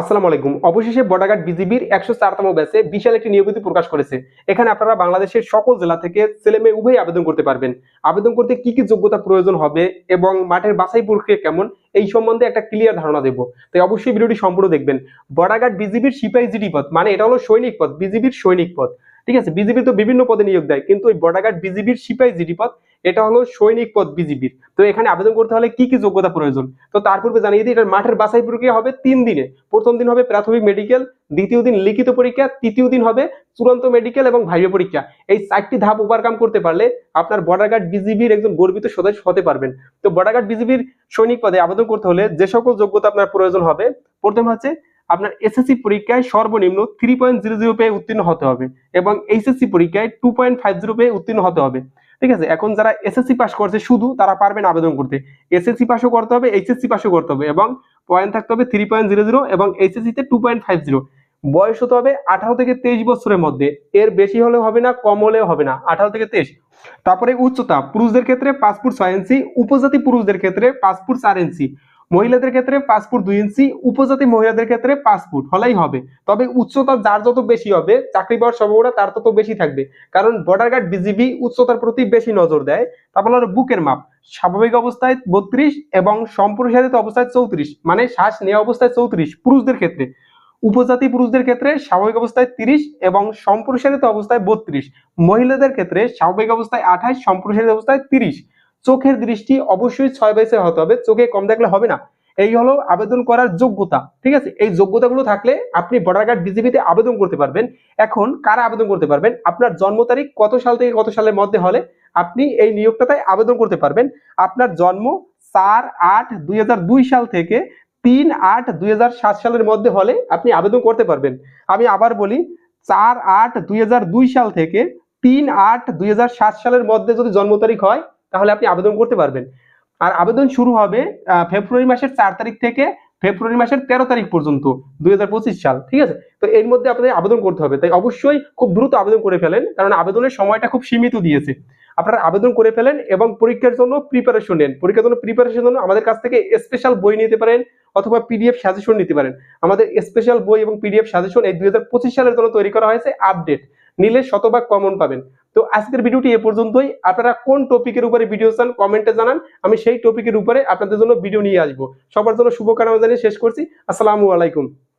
আসসালামু আলাইকুম। অবশেষে বর্ডারগার্ড বিজিবির একশো চারতম ব্যাচে বিশাল একটি নিয়োগতি প্রকাশ করেছে। এখানে আপনারা বাংলাদেশের সকল জেলা থেকে ছেলে মেয়ে উভয় আবেদন করতে পারবেন। আবেদন করতে কি কি যোগ্যতা প্রয়োজন হবে এবং মাঠের বাছাই প্রক্রিয়া কেমন, এই সম্বন্ধে একটা ক্লিয়ার ধারণা দেবো। তাই অবশ্যই ভিডিওটি সম্পূর্ণ দেখবেন। বর্ডারগার্ড বিজিবির সিপাহী জিডি পদ মানে এটা হলো সৈনিক পদ, বিজিবির সৈনিক পদ। ঠিক আছে বিজিবি তো বিভিন্ন পদে নিয়োগ দেয়, কিন্তু ওই বর্ডারগার্ড বিজিবির সিপাহী জিডি পদ, এটা হলো সৈনিক পদ বিজিবির তো এখানে আবেদন করতে হলে কি কি যোগ্যতা প্রয়োজন? তো তার পূর্বে জানিয়ে দিই, এটার মাঠের বাছাই প্রক্রিয়া হবে তিন দিনে। প্রথম দিন হবে প্রাথমিক মেডিকেল দ্বিতীয় দিন লিখিত পরীক্ষা, তৃতীয় দিন হবে চূড়ান্ত মেডিকেল এবং ভাইবা পরীক্ষা। এই চারটি ধাপ ওভারকাম করতে পারলে আপনার গার্ড বিজিবির একজন গর্বিত সদস্য হতে পারবেন। তো গার্ড বিজিবির সৈনিক পদে আবেদন করতে হলে যে সকল যোগ্যতা আপনার প্রয়োজন হবে, প্রথম হচ্ছে আপনার এসএসসি পরীক্ষায় সর্বনিম্ন থ্রি পয়েন্ট জিরো জিরো পেয়ে উত্তীর্ণ হতে হবে এবং এইচএসসি পরীক্ষায় টু পয়েন্ট ফাইভ জিরো পেয়ে উত্তীর্ণ হতে হবে। ঠিক আছে? এখন যারা এসএসসি পাস করছে, শুধু তারা পারবেন আবেদন করতে। এসএসসি পাসও করতে হবে এইচএসসি পাসও করতে হবে এবং পয়েন্ট থাকতে হবে থ্রি পয়েন্ট জিরো জিরো এবং এইচএসসি তে টু পয়েন্ট ফাইভ জিরো বয়স হতে হবে আঠারো থেকে তেইশ বছরের মধ্যে। এর বেশি হলেও হবে না, কম হলেও হবে না, আঠারো থেকে তেইশ। তারপরে উচ্চতা, পুরুষদের ক্ষেত্রে ফুট ছয় ইঞ্চি উপজাতি পুরুষদের ক্ষেত্রে ফুট চার ইঞ্চি মহিলাদের ক্ষেত্রে পাঁচ দুই ইঞ্চি, উপজাতি মহিলাদের ক্ষেত্রে ফুট, হলেই হবে। তবে উচ্চতা যার যত বেশি হবে, চাকরি পাওয়ার সম্ভাবনা তার তত বেশি থাকবে। কারণ বর্ডার গার্ড বিজিবি উচ্চতার প্রতি বেশি নজর দেয়। তারপর হলো বুকের মাপ। স্বাভাবিক অবস্থায় বত্রিশ এবং সম্প্রসারিত অবস্থায় চৌত্রিশ মানে শ্বাস নেওয়া অবস্থায় চৌত্রিশ পুরুষদের ক্ষেত্রে। উপজাতি পুরুষদের ক্ষেত্রে স্বাভাবিক অবস্থায় তিরিশ এবং সম্প্রসারিত অবস্থায় বত্রিশ। মহিলাদের ক্ষেত্রে স্বাভাবিক অবস্থায় আঠাশ, সম্প্রসারিত অবস্থায় তিরিশ। চোখের দৃষ্টি অবশ্যই ছয় বাইসে হতে হবে। চোখে কম দেখলে হবে না। এই হলো আবেদন করার যোগ্যতা। ঠিক আছে? এই যোগ্যতাগুলো থাকলে আপনি বর্ডার গার্ড বিজিবিতে আবেদন করতে পারবেন। এখন কারা আবেদন করতে পারবেন? আপনার জন্ম তারিখ কত সাল থেকে কত সালের মধ্যে হলে আপনি এই নিয়োগটাতে আবেদন করতে পারবেন। আপনার জন্ম চার আট দুই সাল থেকে তিন আট দুই সালের মধ্যে হলে আপনি আবেদন করতে পারবেন। আমি আবার বলি, চার আট দুই সাল থেকে তিন আট দুই সালের মধ্যে যদি জন্ম তারিখ হয় তাহলে আপনি আবেদন করতে পারবেন। আর আবেদন শুরু হবে ফেব্রুয়ারি মাসের চার তারিখ থেকে ফেব্রুয়ারি মাসের তেরো তারিখ পর্যন্ত, দুই হাজার পঁচিশ সাল, ঠিক আছে? তো এর মধ্যে আপনাদের আবেদন করতে হবে। তাই অবশ্যই খুব দ্রুত আবেদন করে ফেলেন, কারণ আবেদনের সময়টা খুব সীমিত দিয়েছে। আপনারা আবেদন করে ফেলেন এবং পরীক্ষার জন্য প্রিপারেশন নেন। পরীক্ষার জন্য প্রিপারেশন জন্য আমাদের কাছ থেকে স্পেশাল বই নিতে পারেন অথবা পিডিএফ সাজেশন নিতে পারেন। আমাদের স্পেশাল বই এবং পিডিএফ সাজেশন এই দুই হাজার পঁচিশ সালের জন্য তৈরি করা হয়েছে আপডেট নিলে শতভাগ কমন পাবেন। তো আজকের ভিডিওটি এ পর্যন্তই। আপনারা কোন টপিকের উপরে ভিডিও চান কমেন্টে জানান। আমি সেই টপিকের উপরে আপনাদের জন্য ভিডিও নিয়ে আসব। সবার জন্য শুভকামনা জানিয়ে শেষ করছি। আসসালামু আলাইকুম।